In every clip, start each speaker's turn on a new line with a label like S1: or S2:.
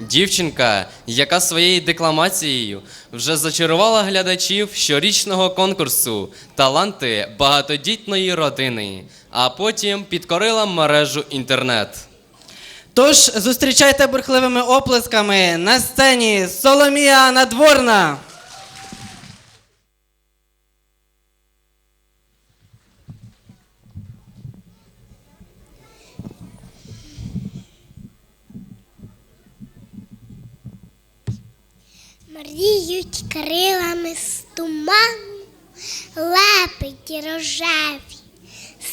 S1: Дівчинка, яка своєю декламацією вже зачарувала глядачів щорічного конкурсу Таланти багатодітної родини, а потім підкорила мережу інтернет.
S2: Тож зустрічайте бурхливими оплесками на сцені Соломія Надворна.
S3: Мріють крилами з туману, лепеті рожеві,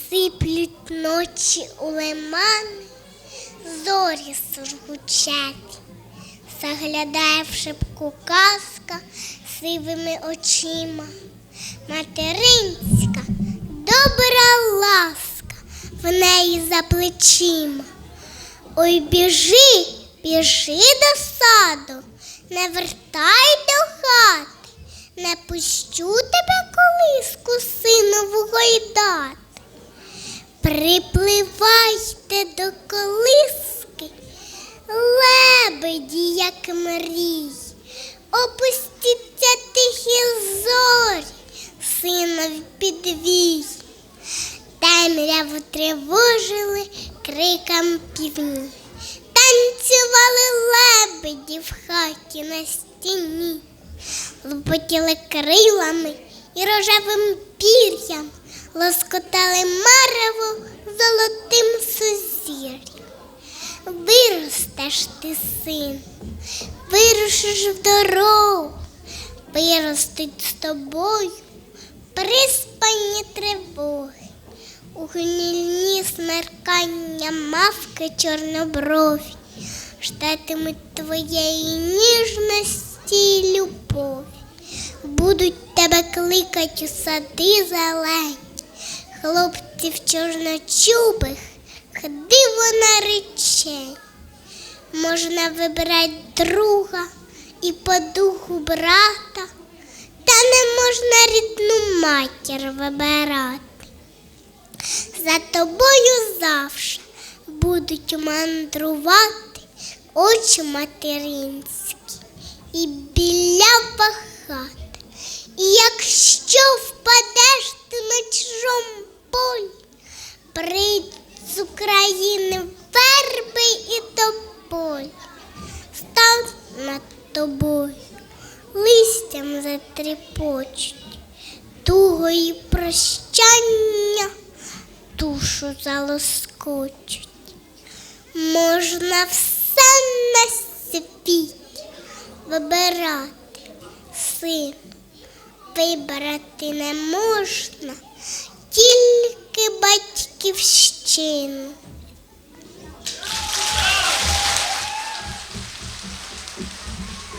S3: сиплють ночі у лимани, зорі сургучать, заглядає в шибку казка сивими очима. Материнська, добра ласка в неї за плечима. Ой, біжи, біжи до саду, не вертай до хати, не пущу тебе колиску синову гойдати. Припливайте до колиски, лебеді, як мрій, опустіться тихі зорі, синові підвій. Темряву тривожили криком півні. Танцювали лебеді в хаті на стіні, лопотіли крилами і рожевим пір'ям, лоскотали марево золотим сузір'ям. Виростеш ти, син, вирушиш в дорогу, виростуть з тобою приспані тривоги. У гнільні смеркання мавки чорноброві, ждатимуть твоєї ніжності й любові. Будуть тебе кликать у сади зелені, хлопців чорночубих, диво наречень. Можна вибрати друга і по духу брата, та не можна рідну матір вибирати. За тобою завжди будуть мандрувати очі материнські і білява хата. І якщо впадеш ти на чужому полі, прийдуть з України верби і тополі, став над тобою, листям затріпочуть, тугої прощання душу залоскочуть. Можна все світі вибирати, син, вибрати не можна, тільки батьківщину.